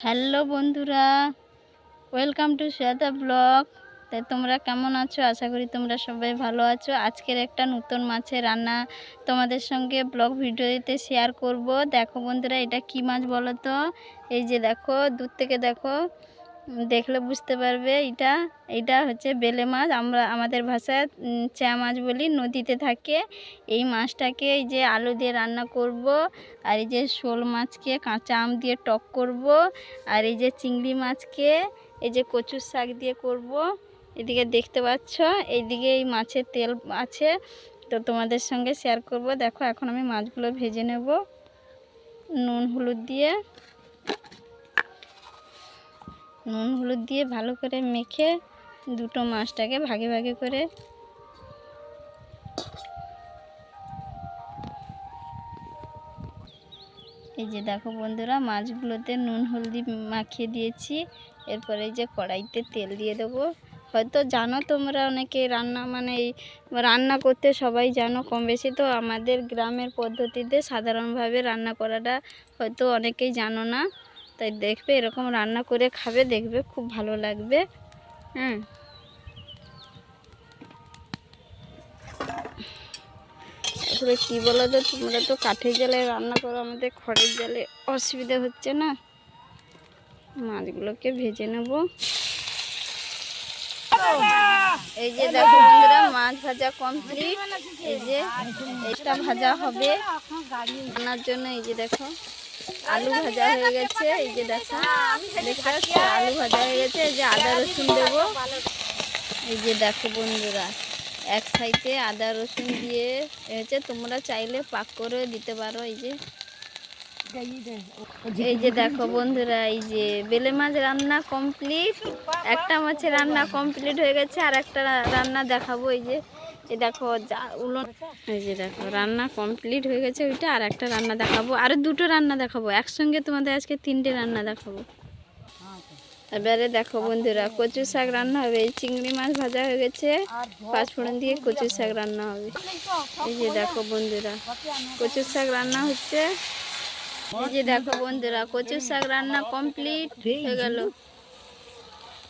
Hello বন্ধুরা, welcome to Shweta blog. তাই তোমরা কেমন আছো? আশা করি তোমরা সবাই ভালো আছো। আজকের একটা নতুন মাছের রান্না তোমাদের সঙ্গে ব্লগ ভিডিওতে শেয়ার করব। দেখো বন্ধুরা, এটা কি মাছ বলো তো এই যে দেখো, দূর থেকে দেখো দেখলে বুঝতে পারবে এটা। এটা হচ্ছে বেলে মাছ। আমরা, আমাদের ভাষায় চ্যা মাছ বলি, নদীতে থাকে। এই মাছটাকে এই যে আলু দিয়ে রান্না করব, আর এই যে শোল মাছকে, কাঁচা আম দিয়ে টক করব, আর এই যে চিংড়ি মাছকে, এই যে কচুর শাক দিয়ে করব। এদিকে দেখতে পাচ্ছ, এইদিকে এই মাছের তেল আছে। তো তোমাদের সঙ্গে শেয়ার করব। দেখো, এখন আমি মাছগুলো ভেজে নেব। নুন, হলুদ দিয়ে। নুন হলুদ দিয়ে ভালো করে মেখে দুটো মাছটাকে ভাগে ভাগে করে এই যে দেখো বন্ধুরা, মাছগুলোতে নুন হলদি মাখিয়ে দিয়েছি। এরপরে এই যে কড়াইতে তেল দিয়ে দেবো। হয়তো জানো তোমরা অনেকে রান্না মানে রান্না করতে সবাই জানো কম বেশি, তো আমাদের গ্রামের পদ্ধতিতে সাধারণভাবে রান্না করাটা হয়তো অনেকেই জানো না। তাই দেখবে, এরকম রান্না করে খাবে, দেখবে খুব ভালো লাগবে। হ্যাঁ আসলে কী বলো তো, তোমরা তো কাঠের জালে রান্না করো, আমাদের খড়ের জালে অসুবিধা হচ্ছে না। মাছগুলোকে ভেজে নেব। এই যে দেখো বন্ধুরা, মাছ ভাজা কমপ্লিট এই যে এটা ভাজা হবে। রান্নার জন্য এই যে দেখো। আলু ভাজা হয়ে গেছে, এই যে দেখো। দেখতে? আলু ভাজা হয়ে গেছে, এই যে আদা রসুন দেবো। এই যে দেখো বন্ধুরা, এক সাইডে আদা রসুন দিয়ে হয়েছে তোমরা চাইলে পাক করে দিতে পারো, এই যে। এই যে দেখো বন্ধুরা, এই যে বেলে মাছ রান্না কমপ্লিট। একটা মাছের রান্না কমপ্লিট হয়ে গেছে আর একটা রান্না দেখাবো, এই যে। এই দেখো উলন এই যে দেখো, রান্না কমপ্লিট হয়ে গেছে ওইটা, আর একটা রান্না দেখাবো। আর দুটো রান্না দেখাবো। একসঙ্গে তোমাদের আজকে তিনটে রান্না দেখাবো। এবারে দেখো বন্ধুরা, কচু শাক রান্না হবে, এই চিংড়ি মাছ ভাজা হয়ে গেছে। পাঁচফোড়ন দিয়ে কচু শাক রান্না হবে। এই যে দেখো বন্ধুরা, কচু শাক রান্না হচ্ছে। এই যে দেখো বন্ধুরা, কচু শাক রান্না কমপ্লিট হয়ে গেল।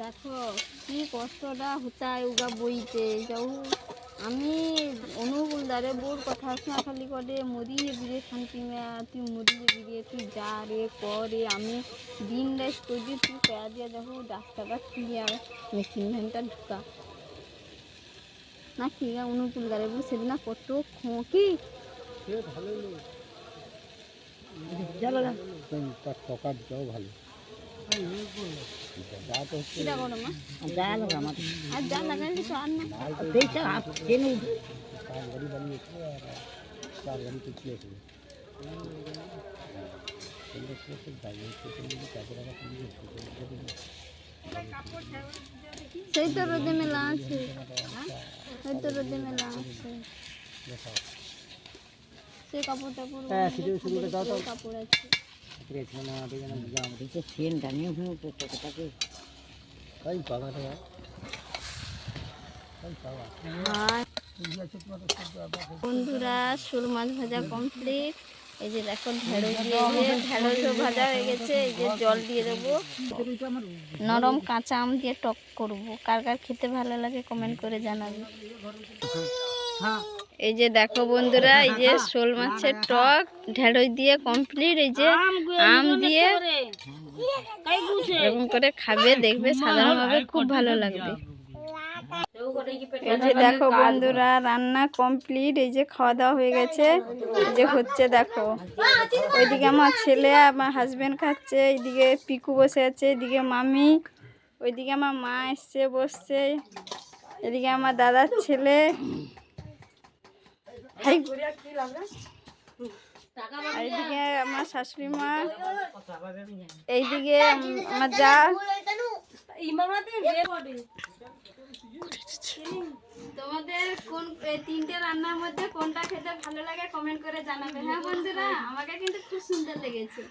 দেখো কি কষ্টটা হতায় উগা বইতে। যাও আমি অনুকূল দারে বোর কথা শোনা খালি করে মরিয়ে বিরে শান্তি মেয়া তুই মরিয়ে বিরে তুই যা রে করে আমি দিন রাত করি তুই কয়া দিয়া দেখো ডাক্তারটা ক্লিয়ার মেশিন ভ্যানটা ঢুকা। না কি অনুকূল দারে বল সেদিন কত খোঁকি। ভালো যাও ভালো। যা তো হচ্ছে কিরা করো মা আর যা লাগাই কিছু আর না চার গাড়ি বানিয়েছে আর চার গাড়ি পিছিয়েছে সেই তো রোদে মেলা আছে সেই তো রোদে মেলা আছে সে কাপড় টাপড় বন্ধুরা, শোল মাছ ভাজা কমপ্লিট এই যে দেখো, ঢেঁড়স দিয়েছে ঢেঁড়সও ভাজা হয়ে গেছে, এই যে জল দিয়ে দেবো। নরম কাঁচা আম দিয়ে টক করব। কার কার খেতে ভালো লাগে কমেন্ট করে জানাবে। এই যে দেখো বন্ধুরা এই যে শোল মাছের টক ঢেঁড়স দিয়ে কমপ্লিট এই যে আম দিয়ে এরকম করে খাবে দেখবে সাধারণভাবে খুব ভালো লাগবে। এই যে দেখো বন্ধুরা রান্না কমপ্লিট এই যে খাওয়া দাওয়া হয়ে গেছে। এই যে হচ্ছে দেখো ওইদিকে আমার ছেলে আমার হাজবেন্ড খাচ্ছে এইদিকে পিকু বসে আছে এদিকে মামি ওইদিকে আমার মা এসছে বসছে। এদিকে আমার দাদার ছেলে। এইদিকে আমার শাশুড়ি মা এইদিকে আমার যা। তোমাদের কোন এই তিনটে রান্নার মধ্যে কোনটা খেতে ভালো লাগে কমেন্ট করে জানাবে। হ্যাঁ বন্ধুরা? আমাকে কিন্তু খুব সুন্দর লেগেছে।